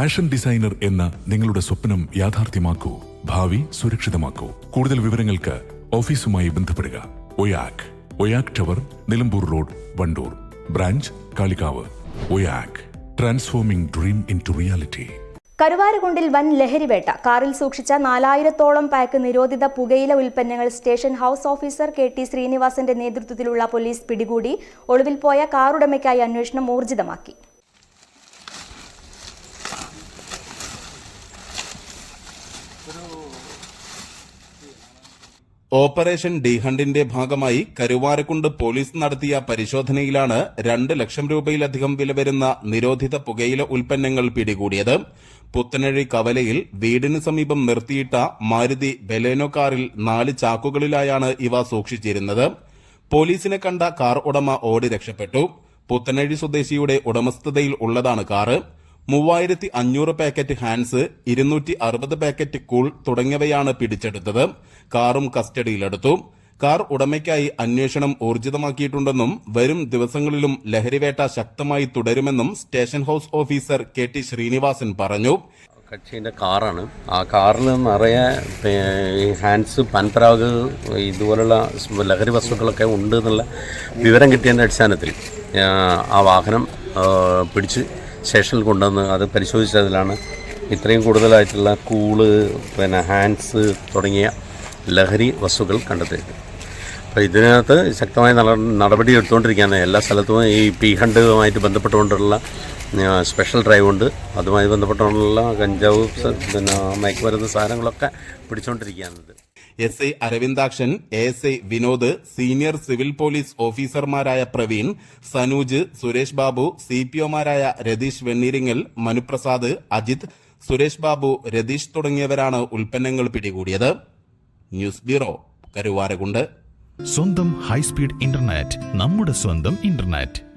Fashion designer എന്ന നിങ്ങളുടെ സ്വപ്നം യാഥാർത്ഥ്യമാക്കൂ ഭാവി സുരക്ഷിതമാക്കൂ. കൂടുതൽ വിവരങ്ങൾക്ക് ഓഫീസുമായി ബന്ധപ്പെടുക. Oyak Oyak tower Nilambur road Wandoor. Branch Kalikavu. Oyak transforming dream in to reality. കരുവാരകുണ്ടിൽ വൻ ലഹരിവേട്ട കാറിൽ സൂക്ഷിച്ച നാലായിരത്തോളം പാക്ക് നിരോധിത പുകയില ഉൽപ്പന്നങ്ങൾ station house officer K T ശ്രീനിവാസന്റെ നേതൃത്വത്തിലുള്ള പോലീസ് പിടികൂടി. ഒളിവിൽ പോയ കാറുടമയ്ക്കായി അന്വേഷണം ഊർജിതമാക്കി. ഓപ്പറേഷൻ ഡി ഹണ്ടിന്റെ ഭാഗമായി കരുവാരക്കുണ്ട് പോലീസ് നടത്തിയ പരിശോധനയിലാണ് രണ്ട് ലക്ഷം രൂപയിലധികം വില വരുന്ന നിരോധിത പുകയില ഉൽപ്പന്നങ്ങൾ പിടികൂടിയത്. പുത്തനഴി കവലയിൽ വീടിന് സമീപം നിർത്തിയിട്ട മാരുതി ബലേനോ കാറിൽ നാല് ചാക്കുകളിലായാണ് ഇവ സൂക്ഷിച്ചിരുന്നത്. പോലീസിനെ കണ്ട കാർ ഉടമ ഓടി രക്ഷപ്പെട്ടു. പുത്തനഴി സ്വദേശിയുടെ ഉടമസ്ഥതയിൽ ഉള്ളതാണ് കാറ്. മൂവായിരത്തി അഞ്ഞൂറ് പാക്കറ്റ് ഹാൻസ് ഇരുന്നൂറ്റി അറുപത് പാക്കറ്റ് കൂൾ തുടങ്ങിയവയാണ് പിടിച്ചെടുത്തത്. കാറും കസ്റ്റഡിയിലെടുത്തു. കാർ ഉടമയ്ക്കായി അന്വേഷണം ഊർജിതമാക്കിയിട്ടുണ്ടെന്നും വരും ദിവസങ്ങളിലും ലഹരിവേട്ട ശക്തമായി തുടരുമെന്നും station house officer K T Srinivasan പറഞ്ഞു. കക്ഷിന്റെ കാറാണ്. ആ കാറിൽ നിറയെ ഹാൻഡ്സ് പാൻപരാഗ് ഇതുപോലുള്ള ലഹരി വസ്തുക്കളൊക്കെ ഉണ്ട് എന്നുള്ള വിവരം കിട്ടിയതിന്റെ അടിസ്ഥാനത്തിൽ ആ വാഹനം പിടിച്ച് സ്റ്റേഷനിൽ കൊണ്ടുവന്ന് അത് പരിശോധിച്ചതിലാണ് ഇത്രയും കൂടുതലായിട്ടുള്ള കൂൾ പിന്നെ ഹാൻഡ്സ് തുടങ്ങിയ ലഹരി വസ്തുക്കൾ കണ്ടെത്തിയത്. അപ്പോൾ ഇതിനകത്ത് ശക്തമായ നട- നടപടി എടുത്തുകൊണ്ടിരിക്കുകയാണ്. എല്ലാ സ്ഥലത്തും ഈ പി ഹണ്ടുമായിട്ട് ബന്ധപ്പെട്ടുകൊണ്ടുള്ള സ്പെഷ്യൽ ഡ്രൈവ് ഉണ്ട്. അതുമായി ബന്ധപ്പെട്ടുള്ള കഞ്ചാവ് പിന്നെ മയക്കുമരുന്ന് സാധനങ്ങളൊക്കെ പിടിച്ചുകൊണ്ടിരിക്കുകയാണിത് S I Aravindakshan S I Vinod senior civil police ഓഫീസർമാരായ പ്രവീൺ സനൂജ് സുരേഷ് ബാബു സി പി ഒമാരായ രതീഷ് വെണ്ണീരിങ്ങൽ മനുപ്രസാദ് അജിത് സുരേഷ് ബാബു രതീഷ് തുടങ്ങിയവരാണ് ഉൽപ്പന്നങ്ങൾ പിടികൂടിയത്. News bureau Karuvarakundu. സ്വന്തം ഹൈസ്പീഡ് ഇന്റർനെറ്റ് നമ്മുടെ സ്വന്തം ഇന്റർനെറ്റ്.